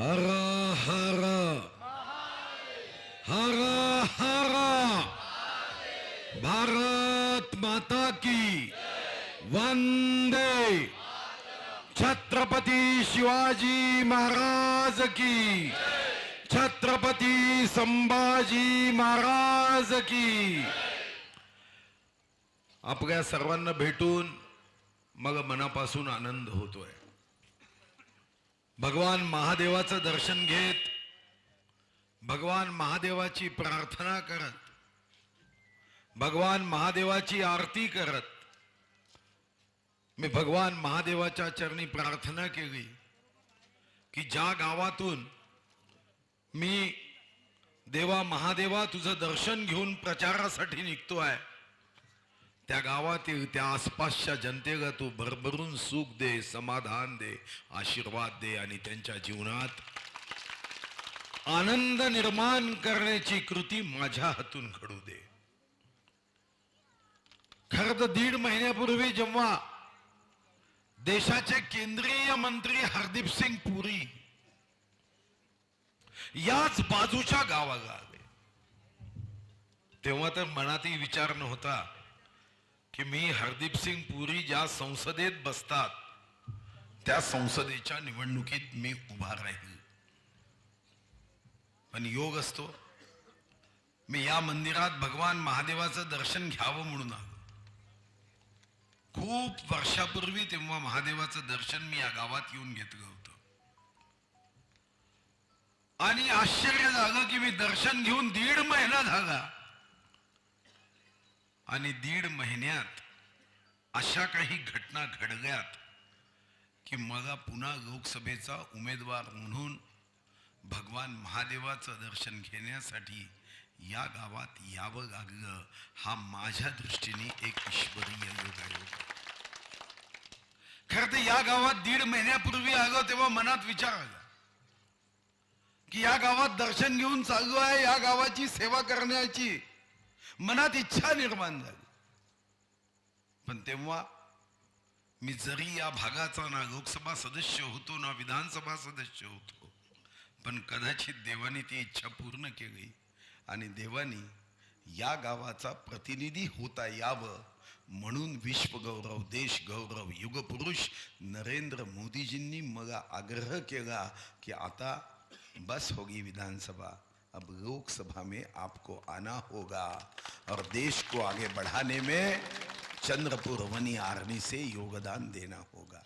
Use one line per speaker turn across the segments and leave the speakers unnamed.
हर हर हर हर भारत माता की वंदे छत्रपती शिवाजी महाराज की छत्रपती संभाजी महाराज की आपल्या सर्वांना भेटून मग मनापासून आनंद होतोय. भगवान महादेवाचं दर्शन घेत भगवान महादेवाची प्रार्थना करत भगवान महादेवाची आरती करत मी भगवान महादेवाच्या चरणी प्रार्थना केली की ज्या गावातून मी देवा महादेवा तुझं दर्शन घेऊन प्रचारासाठी निघतो आहे त्या गावातील त्या आसपासच्या जनतेला तू भरभरून सुख दे समाधान दे आशीर्वाद दे आणि त्यांच्या जीवनात आनंद निर्माण करण्याची कृती माझ्या हातून घडू दे. खर तर दीड महिन्यापूर्वी जेव्हा देशाचे केंद्रीय मंत्री हरदीप सिंग पुरी याच बाजूच्या गावाला आले तेव्हा तर मनातही विचार नव्हता की मी हरदीप सिंग पुरी ज्या संसदेत बसतात त्या संसदेच्या निवडणुकीत मी उभा राहील. पण योग असतो. मी या मंदिरात भगवान महादेवाचं दर्शन घ्यावं म्हणून आलो. खूप वर्षापूर्वी तेव्हा महादेवाचं दर्शन मी या गावात येऊन घेतलं होतं. आणि आश्चर्य झालं की मी दर्शन घेऊन दीड महिना झाला. आणि दीड महिन्यात अशा काही घटना घडल्यात की मला पुन्हा लोकसभेचा उमेदवार म्हणून भगवान महादेवाचं दर्शन घेण्यासाठी या गावात यावं लागलं हा माझ्या दृष्टीने एक ईश्वरीय योगायोग. खरं तर या गावात दीड महिन्यापूर्वी आलं तेव्हा मनात विचार आला की या गावात दर्शन घेऊन चाललो आहे या गावाची सेवा करण्याची मनात इच्छा निर्माण झाली. पण तेव्हा मी जरी या भागाचा ना लोकसभा सदस्य होतो ना विधानसभा सदस्य होतो पण कदाचित देवाने ती इच्छा पूर्ण केली आणि देवानी या गावाचा प्रतिनिधी होता यावं म्हणून विश्व गौरव देश गौरव युगपुरुष नरेंद्र मोदीजींनी मला आग्रह केला की आता बस होगी विधानसभा. अब लोकसभा में आपको आना होगा और देश को आगे बढ़ाने में चंद्रपुर वनी आर्मी से योगदान देना होगा।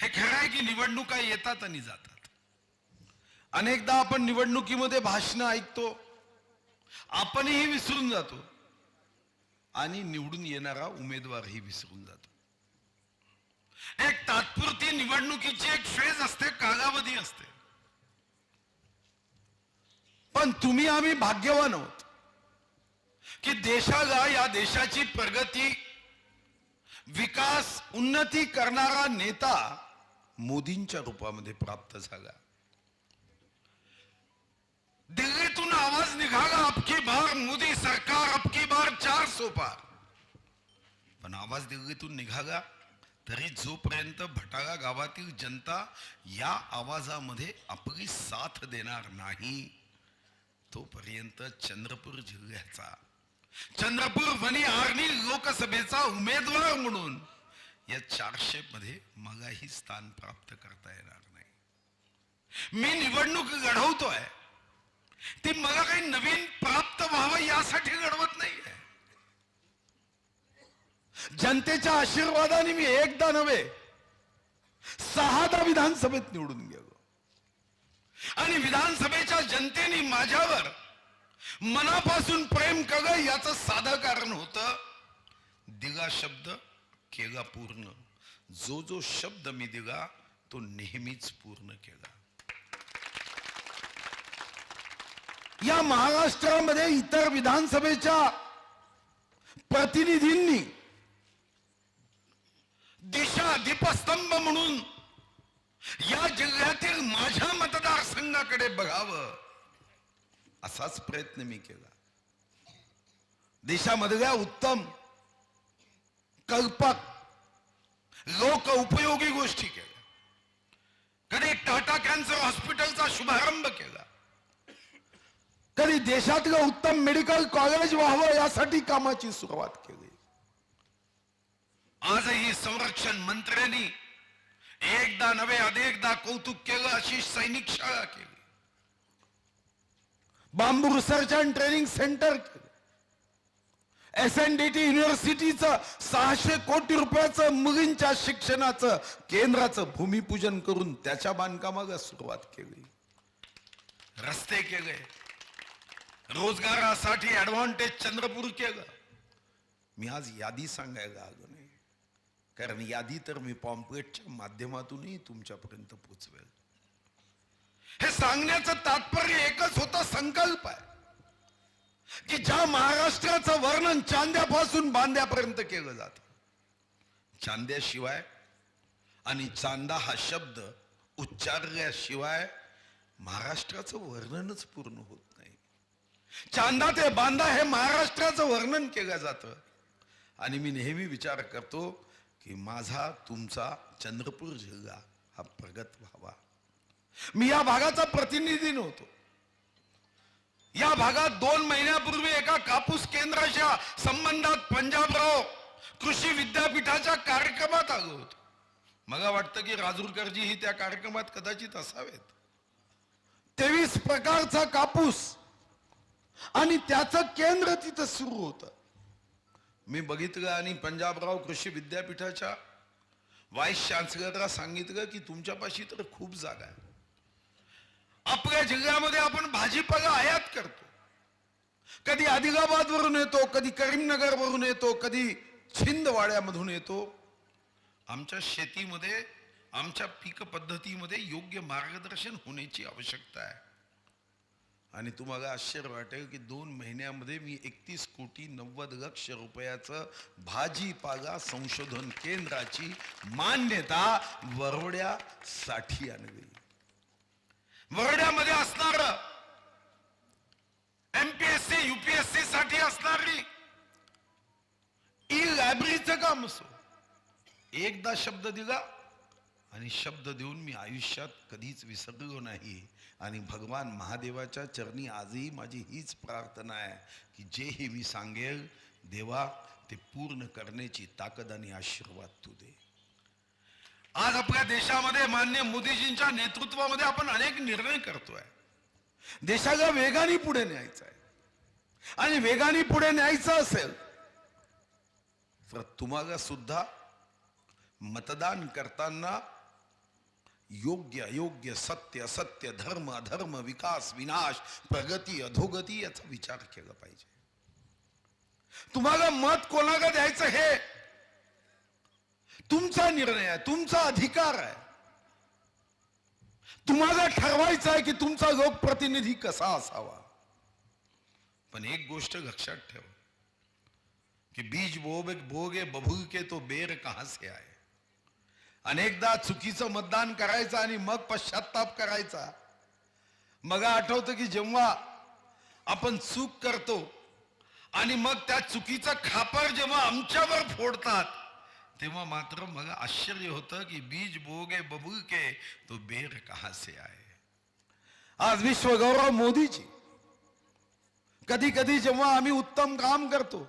हे खरं आहे की निवडणुका येतात आणि जातात अनेकदा आपण निवडणुकीमध्ये भाषण ऐकतो आपणही विसरून जातो आणि निवडून येणारा उमेदवारही विसरून जातो। एक तात्पुरती निवडणुकीची एक फेज असते कालावधी असते। पण तुम्ही आम्ही भाग्यवान आहोत. की देशाला या देशाची प्रगती विकास उन्नती करणारा नेता मोदींच्या रूपामध्ये प्राप्त झाला. दिल्लीतून आवाज निघाला अबकी बार मोदी सरकार अबकी बार चार सो पार पण आवाज दिल्लीतून निघाला तरी जोपर्यंत भटाळा गावातील जनता या आवाजामध्ये आपली साथ देणार नाही तोपर्यंत चंद्रपूर जिल्ह्याचा चंद्रपूर वनी आर्णी लोकसभेचा उमेदवार म्हणून. या चारशे मध्ये मलाही स्थान प्राप्त करता येणार नाही. मी निवडणूक लढवतोय ती मला काही नवीन प्राप्त व्हावं यासाठी लढवत नाहीये. जनतेच्या आशीर्वादाने मी एकदा नव्हे सहादा विधानसभेत निवडून गेलो. आणि विधानसभेच्या जनतेने माझ्यावर मनापासून प्रेम कग याचं साधं कारण होत. दिगा शब्द केगा पूर्ण. जो जो शब्द मी दिगा तो नेहमीच पूर्ण केला या महाराष्ट्रामध्ये इतर विधानसभेच्या प्रतिनिधींनी दिशा दीपस्तंभ म्हणून या जिल्ह्यातील माझ्या मतदारसंघाकडे बघावं. असाच प्रयत्न मी केला. देशामधल्या उत्तम कल्पक लोक उपयोगी गोष्टी केल्या. कधी टाटा कॅन्सर हॉस्पिटलचा शुभारंभ केला.
कधी देशातलं उत्तम मेडिकल कॉलेज व्हावं यासाठी कामाची सुरुवात केली.
आजही संरक्षण मंत्र्यांनी एकदा नव्हे अनेकदा कौतुक केलं अशी सैनिक शाळा केली.
Bamboo research and training centre केलं. एस एन डी टी युनिव्हर्सिटीचं सहाशे कोटी रुपयाचं मुलींच्या शिक्षणाचं केंद्राचं भूमिपूजन करून त्याच्या बांधकामाला सुरुवात केली.
रस्ते केले. रोजगारासाठी ऍडव्हान्टेज चंद्रपूर केलं.
मी आज यादी सांगायला आलो कारण यादी तर मी पॉम्पलेटच्या माध्यमातूनही तुमच्यापर्यंत पोचवेल.
हे सांगण्याचं तात्पर्य एकच होता संकल्प आहे.
की ज्या महाराष्ट्राचं वर्णन चांद्यापासून बांध्यापर्यंत केलं जात
चांद्याशिवाय आणि चांदा हा शब्द उच्चारल्याशिवाय
महाराष्ट्राचं वर्णनच पूर्ण होत नाही.
चांदा ते बांदा हे महाराष्ट्राचं वर्णन
केलं जातं. आणि मी नेहमी विचार करतो की माझा तुमचा चंद्रपूर जिल्हा हा प्रगत व्हावा. मी या भागाचा प्रतिनिधी नव्हतो.
या भागात दोन महिन्यापूर्वी एका कापूस केंद्राच्या संबंधात पंजाबराव कृषी विद्यापीठाच्या कार्यक्रमात आलो होतो. मला वाटतं की राजूरकरजी ही त्या कार्यक्रमात कदाचित असावेत.
तेवीस प्रकारचा कापूस आणि त्याचं केंद्र तिथं सुरू होतं. मी बघितलं आणि पंजाबराव कृषी विद्यापीठाच्या व्हाईस चान्सलरला सांगितलं की तुमच्यापाशी तर खूप जागा आहे.
आपल्या जिल्ह्यामध्ये आपण भाजीपाला आयात करतो.
कधी आदिलाबाद वरून येतो कधी करीमनगर वरून येतो कधी छिंदवाड्यामधून येतो.
आमच्या शेतीमध्ये आमच्या पीक पद्धतीमध्ये योग्य मार्गदर्शन होण्याची आवश्यकता आहे.
आणि तुम्हाला आश्चर्य वाटेल की दोन महिन्यामध्ये मी एकतीस कोटी नव्वद लक्ष रुपयाचं भाजीपाला संशोधन केंद्राची मान्यता वरोड्यासाठी आणली.
वरोड्यामध्ये असणार एमपीएससी युपीएससी साठी असणारी
ई लायब्ररीचं काम असो. एकदा शब्द दिला आणि शब्द देऊन मी आयुष्यात कधीच विसरलो नाही. आणि भगवान महादेवाच्या चरणी आजही माझी हीच प्रार्थना आहे की जे हे मी सांगेल देवा ते पूर्ण करण्याची ताकद आणि आशीर्वाद तू दे.
आज आपल्या देशामध्ये मान्य मोदीजींच्या नेतृत्वामध्ये आपण अनेक निर्णय करतोय.
देशाला वेगाने पुढे न्यायचं आहे. आणि वेगाने पुढे न्यायचं असेल तर तुम्हाला सुद्धा मतदान करताना योग्य अयोग्य सत्य असत्य धर्म अधर्म विकास विनाश प्रगती अधोगती याचा विचार केला पाहिजे. तुम्हाला मत कोणाला द्यायचं हे? तुमचा निर्णय आहे तुमचा अधिकार आहे. तुम्हाला ठरवायचं आहे की तुमचा लोकप्रतिनिधी कसा असावा.
पण एक गोष्ट लक्षात ठेव की बीज बोबे बोगे बभूल के तो बेर कहां से आए?
अनेकदा चुकीचं मतदान करायचं आणि मग पश्चाताप करायचा. मग आठवतं की जेव्हा आपण चूक करतो
आणि मग त्या चुकीचं खापर जेव्हा आमच्यावर फोडतात तेव्हा मात्र मग आश्चर्य होतं की बीज बोगे बबूल के तो बेर कहां से आए
आज विश्वगौरव मोदीजी कधी कधी जेव्हा आम्ही उत्तम काम करतो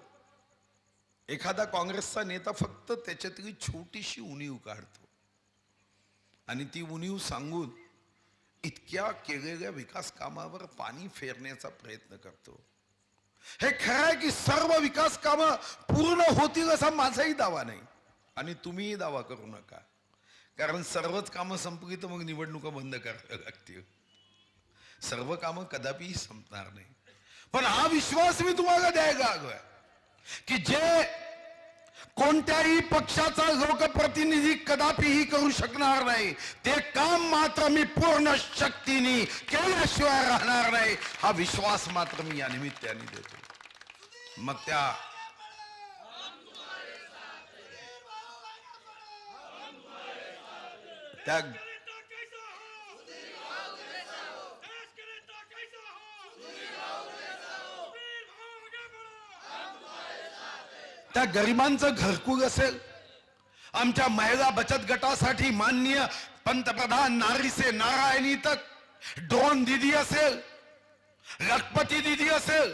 एखादा काँग्रेसचा नेता फक्त त्याच्यातली छोटीशी उणीव काढतो. आणि ती उणीव सांगून इतक्या केलेल्या विकास कामावर पाणी फेरण्याचा प्रयत्न करतो. हे खरं आहे की सर्व विकास कामं पूर्ण होतील असा माझाही दावा नाही. आणि तुम्हीही दावा करू नका. कारण सर्वच कामं संपली तर मग निवडणुका बंद कराव्या लागतील. सर्व कामं कदापिही संपणार नाही. पण हा विश्वास मी तुम्हाला द्यायला हवा की जे कोणत्याही पक्षाचा लोकप्रतिनिधी कदापिही करू शकणार नाही. ते काम मात्र मी पूर्ण शक्तीने केल्याशिवाय राहणार नाही. हा विश्वास मात्र मी या निमित्ताने देतो. मग त्या त्या
करेता कैसा हो देश करेता कैसा हो वीर भाऊ आगे बढ़ो
त्या गरिबांचं घरकुल असेल. आमच्या महिला बचत गटासाठी माननीय पंतप्रधान नारी से नारायणी तक ड्रोन दिदी असेल लखपती दिदी असेल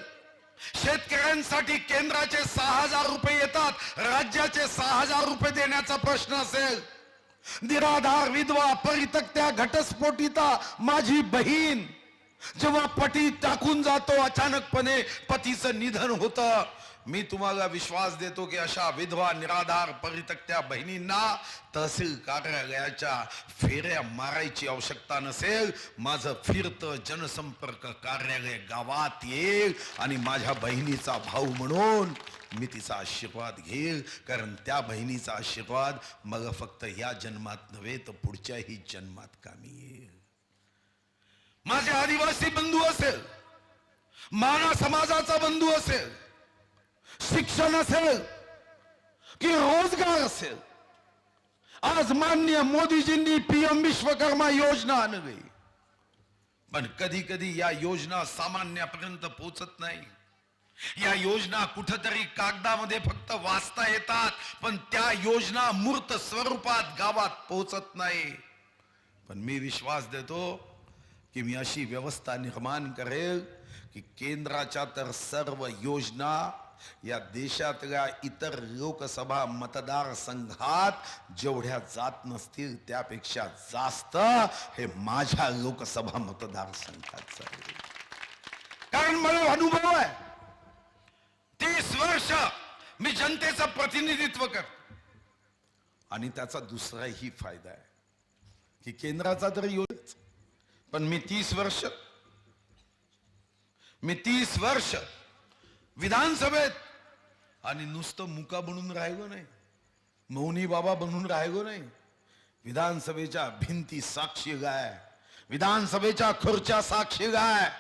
शेतकऱ्यांसाठी केंद्राचे सहा हजार रुपये येतात राज्याचे सहा हजार रुपये देण्याचा प्रश्न असेल. निराधार विधवा परितक्त्या घटस्फोटिता माझी बहीण. जेव्हा पटी टाकून जातो अचानकपणे पतीचं निधन होतं. मी तुम्हाला विश्वास देतो की अशा विधवा निराधार परितक्त्या बहिणींना तहसील कार्यालयाच्या फेऱ्या मारायची आवश्यकता नसेल माझं फिरतं जनसंपर्क कार्यालय गावात येईल आणि माझ्या बहिणीचा भाऊ म्हणून मी तिचा आशीर्वाद घेईल. कारण त्या बहिणीचा आशीर्वाद मग फक्त या जन्मात नव्हे तर पुढच्याही जन्मात कामी येईल. माझे आदिवासी बंधू असेल माना समाजाचा बंधू असेल शिक्षण असेल की रोजगार असेल. आज मान्य मोदीजींनी पीएम विश्वकर्मा योजना आणली. पण कधी कधी या योजना सामान्यापर्यंत पोचत नाही. या योजना कुठतरी कागदामध्ये फक्त वाचता येतात पण त्या योजना मूर्त स्वरूपात गावात पोचत नाही. पण मी विश्वास देतो की मी अशी व्यवस्था निर्माण करेल की केंद्राच्या तर सर्व योजना या देशातल्या इतर लोकसभा मतदारसंघात जेवढ्या जात नसतील त्यापेक्षा जास्त हे माझ्या लोकसभा मतदारसंघात जाईल कारण मला अनुभव आहे. तीस वर्ष मी जनतेचं प्रतिनिधित्व करतो. आणि त्याचा दुसराही फायदा आहे. की केंद्राचा तर योज पण मी तीस वर्ष मी तीस वर्ष विधानसभेत. आणि नुसतं मुका बनून राहिलो नाही. मौनी बाबा बनून राहिलो नाही. विधानसभेच्या भिंती साक्षी गाय. विधानसभेच्या खुर्च्या साक्षी गाय.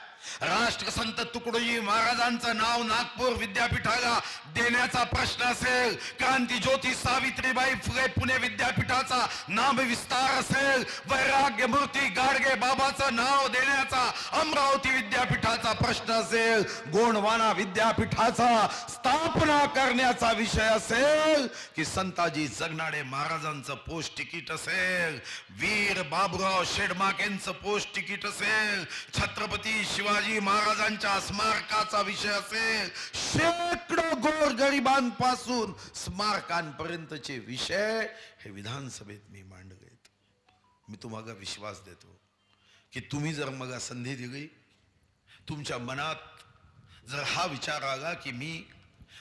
राष्ट्रसंत तुकडोजी महाराजांचं नाव नागपूर विद्यापीठाला देण्याचा प्रश्न असेल क्रांती ज्योती सावित्रीबाई फुले पुणे विद्यापीठाचा नाम विस्तार असेल वैराग्य मूर्ती गाडगे बाबाचं नाव देण्याचा अमरावती विद्यापीठाचा प्रश्न असेल गोंडवाना विद्यापीठाचा स्थापना करण्याचा विषय असेल की संताजी जगनाडे महाराजांचं पोस्ट तिकीट असेल वीर बाबुराव शेडमाकेंचं पोस्ट तिकीट असेल छत्रपती शिवाजी महाराजांच्या स्मारकाचा विषय असेल शेकडो गोर गरिबांपासून स्मारकांपर्यंतचे विषय हे विधानसभेत मी मांडलेत मी तुम्हाला विश्वास देतो की तुम्ही जर मला संधी दिली तुमच्या मनात जर हा विचार आला की मी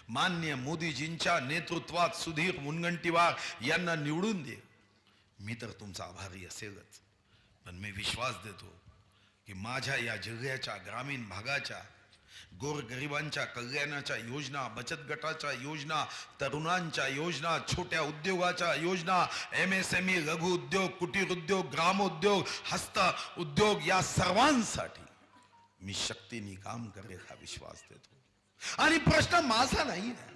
मान्य मोदीजींच्या नेतृत्वात सुधीर मुनगंटीवार यांना निवडून दे मी तर तुमचा आभारी असेलच. पण मी विश्वास देतो की माझ्या या जिल्ह्याच्या ग्रामीण भागाच्या गोरगरिबांच्या कल्याणाच्या योजना बचत गटाच्या योजना तरुणांच्या योजना छोट्या उद्योगाच्या योजना एम एस एम ई लघु उद्योग कुटीर उद्योग ग्रामोद्योग हस्त उद्योग या सर्वांसाठी मी शक्तीने काम करेल हा विश्वास देतो. आणि प्रश्न माझा नाही ना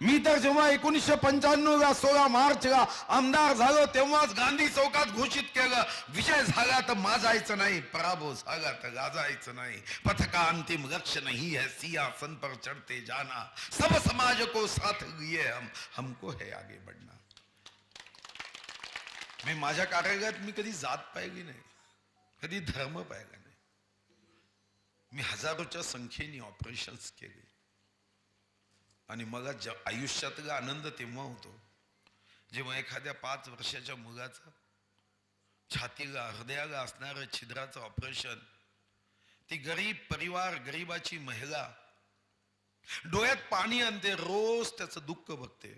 मी तर जेव्हा एकोणीसशे पंच्याण्णव ला सोळा मार्चला आमदार झालो तेव्हाच गांधी चौकात घोषित केलं विजय झाला तर माजायचं नाही पराभव झाला तर गाजायचं नाही पथका अंतिम लक्ष नाही है सिंहासन पर चढ़ते जाना सब समाज को साथ लिए हम हमको है आगे बढ़ना। मी माझ्या कार्यालयात मी कधी जात पाहिली नाही कधी धर्म पाहिला नाही। मी हजारोच्या संख्येने ऑपरेशन्स केले. आणि मला ज आयुष्यातला आनंद तेव्हा होतो. जेव्हा एखाद्या पाच वर्षाच्या मुलाचं छातीला हृदयाला असणारं छिद्राचं ऑपरेशन ती गरीब परिवार गरीबाची महिला डोळ्यात पाणी आणते रोज त्याचं दुःख बघते.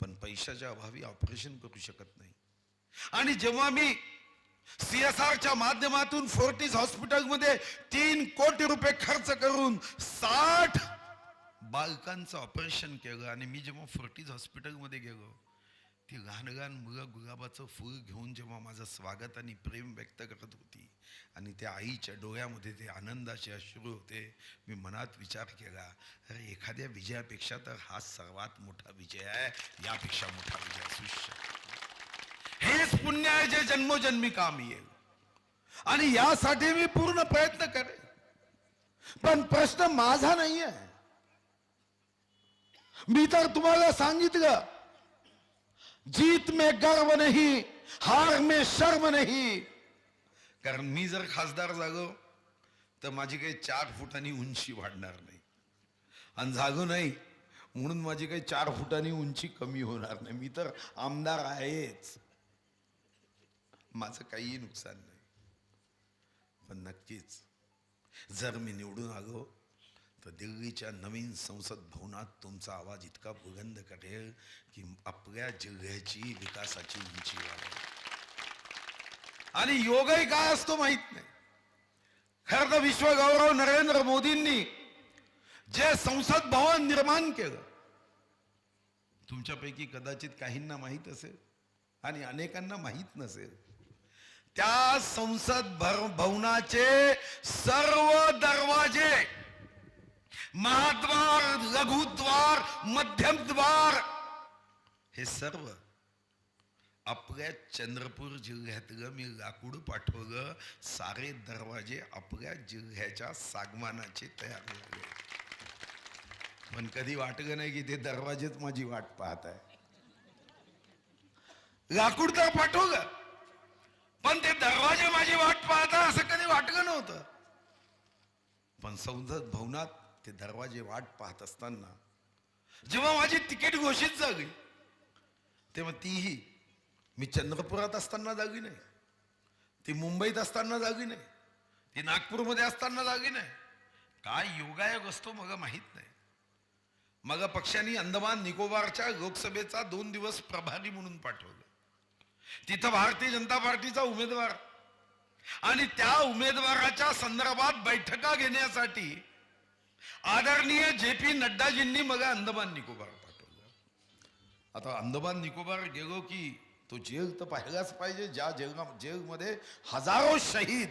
पण पैशाच्या अभावी ऑपरेशन करू शकत नाही. आणि जेव्हा मी सीएसआरच्या माध्यमातून फोर्टीज हॉस्पिटलमध्ये तीन कोटी रुपये खर्च करून साठ बालकांचं ऑपरेशन केलं आणि मी जेव्हा फोर्टीज हॉस्पिटलमध्ये गेलो ती लहान लहान मुलं गुलाबाचं फूल घेऊन जेव्हा माझं स्वागत आणि प्रेम व्यक्त करत होती आणि त्या आईच्या डोळ्यामध्ये ते आनंदाचे अश्रू होते मी मनात विचार केला अरे एखाद्या विजयापेक्षा तर हा सर्वात मोठा विजय आहे यापेक्षा मोठा विजय असू शकतो हेच पुण्य आहे जे जन्मोजन्मी काम येईल. आणि यासाठी मी पूर्ण प्रयत्न करेन. पण प्रश्न माझा नाही आहे मी तर तुम्हाला सांगितलं जीत मे गर्व नाही हार मे शर्म नाही. कारण मी जर खासदार जागो तर माझी काही चार फुटांनी उंची वाढणार नाही. आणि जागो नाही म्हणून माझी काही चार फुटांनी उंची कमी होणार नाही. मी तर आमदार आहेच. माझं काहीही नुकसान नाही. पण नक्कीच जर मी निवडून आलो तर दिल्लीच्या नवीन संसद भवनात तुमचा आवाज इतका बुलंद करेल की आपल्या जिल्ह्याची विकासाची उंची वाढेल. आणि योगही काय असतो माहीत नाही. खरं तर विश्वगौरव नरेंद्र मोदींनी जे संसद भवन निर्माण केलं तुमच्यापैकी कदाचित काहींना माहीत असेल आणि अनेकांना माहीत नसेल त्या संसद भर- भवनाचे सर्व दरवाजे महाद्वार लघुद्वार मध्यमद्वार हे सर्व आपल्या चंद्रपूर जिल्ह्यातलं मी लाकूड पाठवलं. सारे दरवाजे आपल्या जिल्ह्याच्या सागमानाचे तयार झाले. पण कधी वाटलं नाही की ते दरवाजेच माझी वाट पाहत आहे. लाकूड तर पाठवलं. पण ते दरवाजे माझी वाट पाहता असं कधी वाटलं नव्हतं. पण संसद भवनात ते दरवाजे वाट पाहत असताना जेव्हा माझी तिकीट घोषित जागी तेव्हा तीही मी चंद्रपुरात असताना जागी नाही ती मुंबईत असताना जागी नाही ती नागपूरमध्ये असताना जागी नाही. काय योगायोग असतो मग माहीत नाही. मग पक्षांनी अंदमान निकोबारच्या लोकसभेचा दोन दिवस प्रभारी म्हणून पाठवलं. तिथं भारतीय जनता पार्टीचा उमेदवार आणि त्या उमेदवाराच्या संदर्भात बैठका घेण्यासाठी आदरणीय जे पी नड्डाजींनी मग अंदमान निकोबार पाठवलं. आता अंदमान निकोबार गेलो की तो जेल तर पाहिलाच पाहिजे ज्या जेल जेलमध्ये हजारो शहीद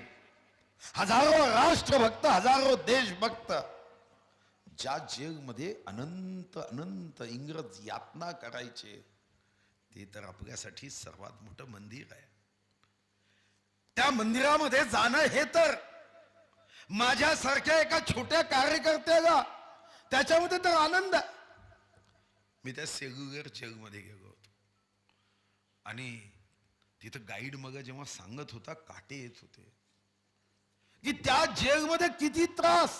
हजारो राष्ट्रभक्त हजारो देशभक्त ज्या जेलमध्ये अनंत अनंत इंग्रज यातना करायचे ते तर आपल्यासाठी सर्वात मोठं मंदिर आहे. त्या मंदिरामध्ये जाणं हे तर माझ्यासारख्या एका छोट्या कार्यकर्त्याला त्याच्यामध्ये तर आनंद आहे. मी त्या सेगुगर जेलमध्ये गेलो होतो. आणि तिथं गाईड मग जेव्हा सांगत होता काटे येत होते. की त्या जेलमध्ये किती त्रास.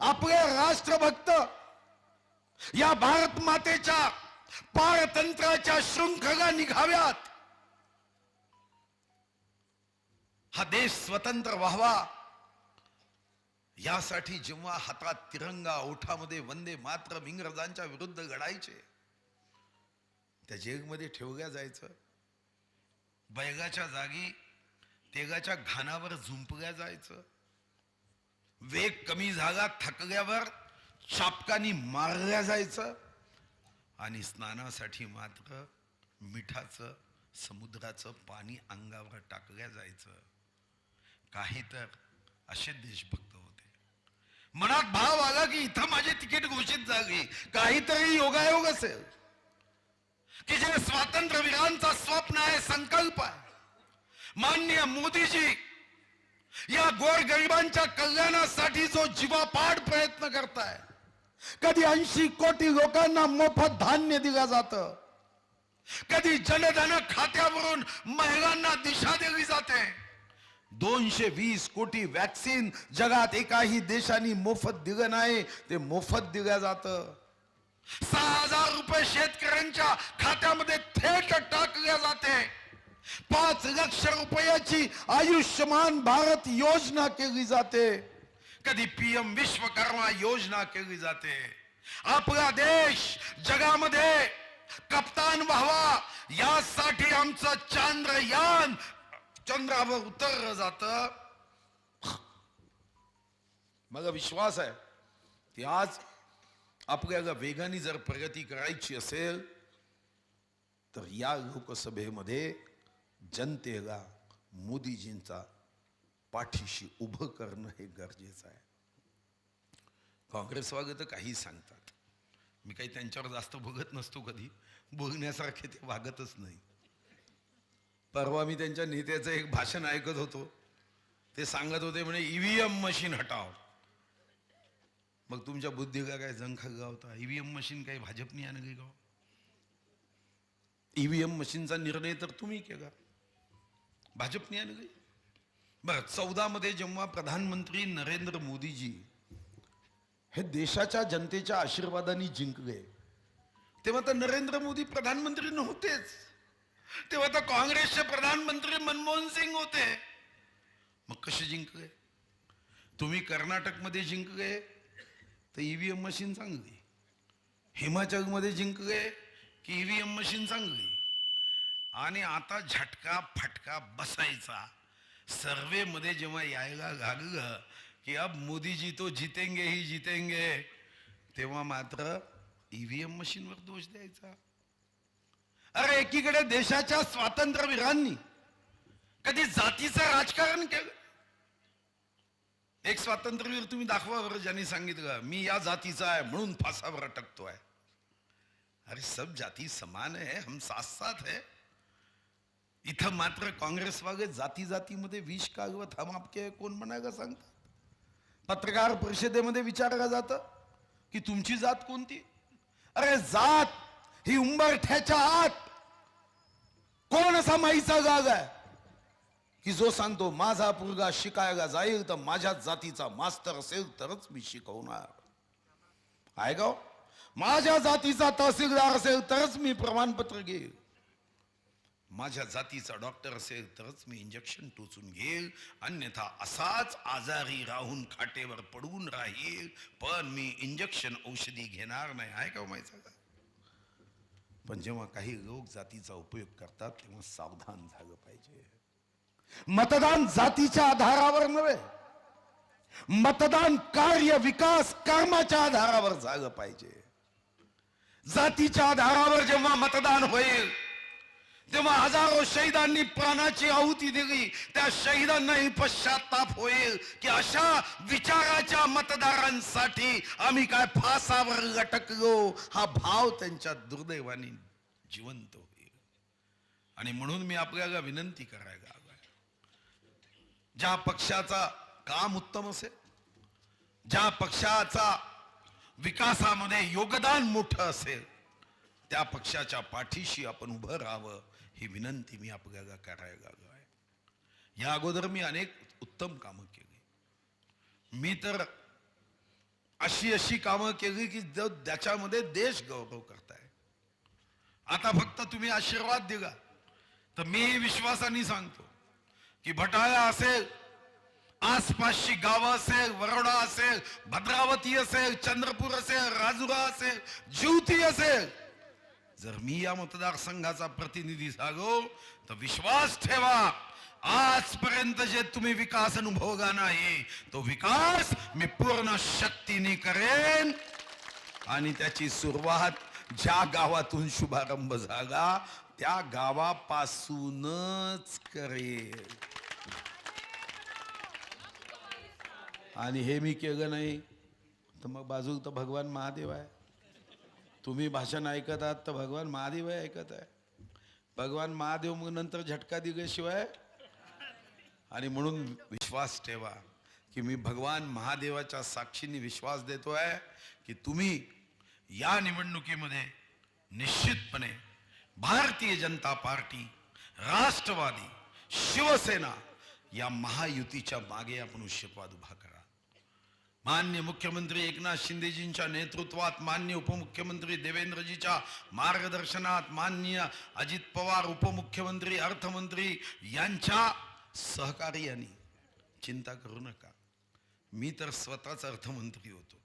आपले राष्ट्रभक्त या भारत मातेच्या पारतंत्राच्या शृंखला निघाव्यात. हा देश स्वतंत्र व्हावा. यासाठी जेव्हा हातात तिरंगा ओठामध्ये वंदे मात्र इंग्रजांच्या विरुद्ध गडायचे त्या जेगमध्ये ठेवल्या जायचं. बैगाच्या जागी तेगाच्या घाणावर झुंपल्या जायचं. वेग कमी झाला थकल्यावर चापकानी मारल्या जायचं. आणि स्नानासाठी मात्र मिठाचं समुद्राचं पाणी अंगावर टाकल्या जायचं. काही तर असे देशभक्त मनात भाव आला की इथं माझी तिकीट घोषित झाली. काहीतरी योगायोग असेल. की जे स्वातंत्र्यवीरांचा स्वप्न आहे संकल्प आहे. मान्य मोदीजी या गोरगरिबांच्या कल्याणासाठी जो जीवापाड प्रयत्न करताय. कधी ऐंशी कोटी लोकांना मोफत धान्य दिलं जातं. कधी जनधन खात्यावरून महिलांना दिशा दिली जाते. दोनशे वीस कोटी वॅक्सिन जगात एकाही देशाने मोफत दिलं नाही. ते मोफत दिलं जातं. सहा हजार रुपये शेतकऱ्यांच्या खात्यामध्ये थेट टाकल्या जाते. पाच लक्ष रुपयाची आयुष्यमान भारत योजना केली जाते. कधी पीएम विश्वकर्मा योजना केली जाते. आपला देश जगामध्ये कप्तान व्हावा यासाठी आमचं चांद्रयान चंद्रावर उतरलं जात. मला विश्वास आहे की आज आपल्याला वेगाने जर प्रगती करायची असेल तर या लोकसभेमध्ये जनतेला मोदीजींचा पाठीशी उभं करणं हे गरजेचं आहे. काँग्रेसवाले तर काही सांगतात. मी काही त्यांच्यावर जास्त बघत नसतो कधी. बोलण्यासारखे ते वागतच नाही. परवा मी त्यांच्या नेत्याचं एक भाषण ऐकत होतो. ते सांगत होते म्हणे ईव्हीएम मशीन हटाव मग तुमच्या बुद्धीला काय जंग गावता? होता ईव्हीएम मशीन काही भाजपनी आणली गाव? ईव्हीएम मशीनचा निर्णय तर तुम्ही केला. भाजपने आणले बरं चौदा मध्ये जेव्हा प्रधानमंत्री नरेंद्र मोदीजी हे देशाच्या जनतेच्या आशीर्वादाने जिंकले तेव्हा तर नरेंद्र मोदी प्रधानमंत्री नव्हतेच. तेव्हा तर काँग्रेसचे प्रधानमंत्री मनमोहन सिंग होते. मग कसे जिंकले? तुम्ही कर्नाटकमध्ये जिंकले तर ईव्हीएम मशीन चांगली. हिमाचलमध्ये जिंकले की ईव्हीएम मशीन चांगली. आणि आता झटका फटका बसायचा. सर्वे मध्ये जेव्हा यायला लागलं की अब मोदीजी तो जितेंगे ही जितेंगे तेव्हा मात्र ईव्हीएम मशीनवर दोष द्यायचा. अरे एकीकडे देशाच्या स्वातंत्र्यवीरांनी कधी जातीचं राजकारण केलं? एक स्वातंत्र्यवीर तुम्ही दाखवा बरं ज्यांनी सांगितलं. मी या जातीचा आहे म्हणून फासावर अटकतोय अरे सब जाती समान है हम साथ साथ है. इथं मात्र काँग्रेस वागे जाती जातीमध्ये विष कागवत हम आपके है, कोण म्हणायला सांगतात? पत्रकार परिषदेमध्ये विचारलं जातं की तुमची जात कोणती? अरे जात ही उंबरठ्याच्या आत कोण असा माईचा जाग आहे? की जो सांगतो माझा पुरगा शिकायला जाईल तर माझ्या जातीचा मास्तर असेल तरच मी शिकवणार. आहे गाव हो? माझ्या जातीचा तहसीलदार असेल तरच मी प्रमाणपत्र घेईल. माझ्या जातीचा डॉक्टर असेल तरच मी इंजेक्शन टोचून घेईल. अन्यथा असाच आजारी राहून खाटेवर पडून राहील. पण मी इंजेक्शन औषधी घेणार नाही. आहे का हो, माहिती पण जेव्हा काही लोक जातीचा उपयोग करतात तेव्हा सावधान झालं पाहिजे. मतदान जातीच्या आधारावर नव्हे मतदान कार्य विकास कर्माच्या आधारावर झालं पाहिजे. जातीच्या आधारावर जेव्हा मतदान होईल तेव्हा हजारो शहीदांनी प्राणाची आहुती दिली. त्या शहीदांनाही पश्चाताप होईल की अशा विचाराच्या मतदारांसाठी आम्ही काय फासावर लटकलो. हा भाव त्यांच्या दुर्दैवाने जिवंत होईल. आणि म्हणून मी आपल्याला विनंती करायला आलोय ज्या पक्षाचा काम उत्तम असेल ज्या पक्षाचा विकासामध्ये योगदान मोठं असेल त्या पक्षाच्या पाठीशी आपण उभं राहावं. ही विनंती मी आपल्याला करायला आलो आहे या अगोदर मी अनेक उत्तम कामं केली. मी तर अशी अशी कामं केली की जो त्याच्यामध्ये देश गौरव करताय. आता फक्त तुम्ही आशीर्वाद दिला. तर मी विश्वासाने सांगतो की भटाळा असेल आसपासची गावं असेल वरोडा असेल भद्रावती असेल चंद्रपूर असेल राजुरा असेल ज्युती असेल जर मी या मतदारसंघाचा प्रतिनिधी सागो तर विश्वास ठेवा. आजपर्यंत जे तुम्ही विकास अनुभवला नाही तो विकास मी पूर्ण शक्तीने करेन. आणि त्याची सुरुवात ज्या गावातून शुभारंभ झाला त्या गावापासूनच करेन. आणि हे मी केलं नाही. तर मग बाजू तर भगवान महादेव आहे. तुम्ही भाषण ऐकत आहात तर भगवान महादेव ऐकत आहे. भगवान महादेव मग नंतर झटका दिल्याशिवाय आणि म्हणून विश्वास ठेवा की मी भगवान महादेवाच्या साक्षीने विश्वास देतो आहे की तुम्ही या निवडणुकीमध्ये निश्चितपणे भारतीय जनता पार्टी राष्ट्रवादी शिवसेना या महायुतीच्या मागे आपण उशीर्वाद उभा करा. मान्य मुख्यमंत्री एकनाथ शिंदेजींच्या नेतृत्वात मान्य उपमुख्यमंत्री देवेंद्रजीच्या मार्गदर्शनात मान्य अजित पवार उपमुख्यमंत्री अर्थमंत्री यांच्या सहकार्याने. चिंता करू नका. मी तर स्वतःच अर्थमंत्री होतो.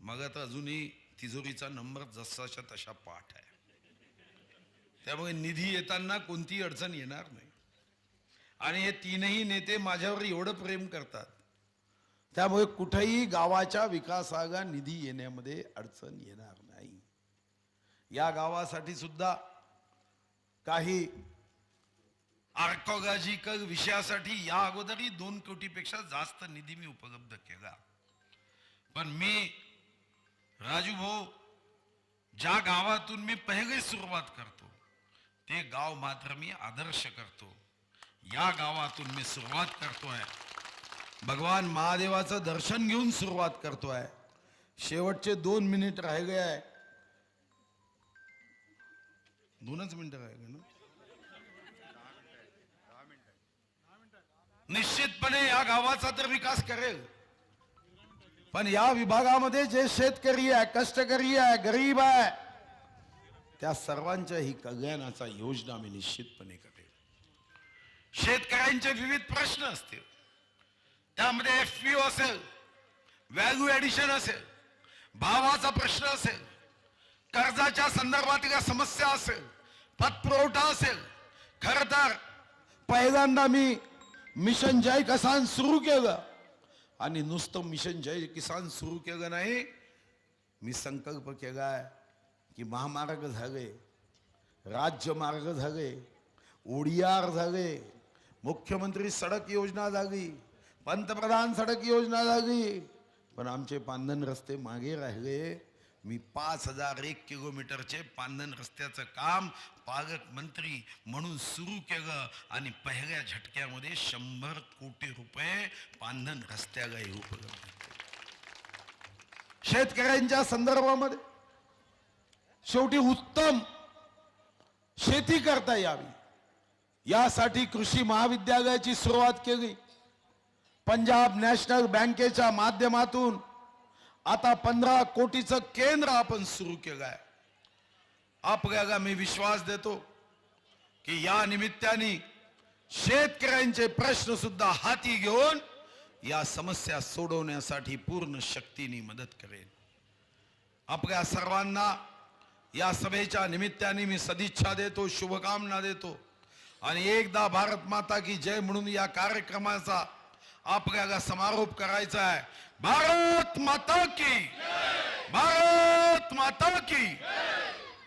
मग आता अजूनही तिजोरीचा नंबर जसाच्या तशा पाठ आहे. त्यामुळे निधी येताना कोणतीही अडचण येणार नाही. आणि हे तीनही नेते माझ्यावर एवढं प्रेम करतात त्यामुळे कुठेही गावाच्या विकासाला निधी येण्यामध्ये अडचण येणार नाही. या गावासाठी सुद्धा काही आर्कोलॉजिकल विषयासाठी या अगोदरही दोन कोटीपेक्षा जास्त निधी मी उपलब्ध केला. पण मी राजू भाऊ ज्या गावातून मी पहिले सुरुवात करतो ते गाव मात्र मी आदर्श करतो. या गावातून मी सुरुवात करतोय. भगवान महादेवाचं दर्शन घेऊन सुरुवात करतोय. शेवटचे दोन मिनिट राहिले आहे.
दोनच मिनिटं काय ना? निश्चितपणे या गावाचा तर विकास करेल.
पण या विभागामध्ये जे शेतकरी आहे कष्टकरी आहे गरीब आहे त्या सर्वांच्या ही कल्याणाचा योजना मी निश्चितपणे करेल.
शेतकऱ्यांचे विविध प्रश्न असतील. त्यामध्ये एफ पी असेल व्हॅल्यू ॲडिशन असेल भावाचा प्रश्न असेल कर्जाच्या संदर्भातल्या समस्या असेल पतपुरवठा असेल खर तर
पहिल्यांदा मी मिशन जय किसान सुरू केलं. आणि नुसतं मिशन जय किसान सुरू केलं नाही मी संकल्प केलाय की महामार्ग झाले राज्यमार्ग झाले ओडियार झाले मुख्यमंत्री सडक योजना झाली पंतप्रधान सडक योजना झाली. पण आमचे पांधन रस्ते मागे राहिले. मी पाच हजार एक किलोमीटरचे पांधन रस्त्याचं काम पालकमंत्री म्हणून सुरू केलं आणि पहिल्या झटक्यामध्ये शंभर कोटी रुपये पांधन रस्त्याला उपलब्ध शेतकऱ्यांच्या संदर्भामध्ये शेवटी उत्तम शेती करता यावी. यासाठी कृषी महाविद्यालयाची सुरुवात केली. पंजाब नॅशनल बँकेच्या माध्यमातून आता पंधरा कोटीचं केंद्र आपण सुरू केलं आहे आपल्याला मी विश्वास देतो की या निमित्ताने शेतकऱ्यांचे प्रश्न सुद्धा हाती घेऊन या समस्या सोडवण्यासाठी पूर्ण शक्तीने मदत करेन. आपल्या सर्वांना या सभेच्या निमित्ताने मी सदिच्छा देतो शुभकामना देतो. आणि एकदा भारत माता की जय म्हणून या कार्यक्रमाचा आपल्याला समारोप करायचा आहे. भारत माता की भारत माता की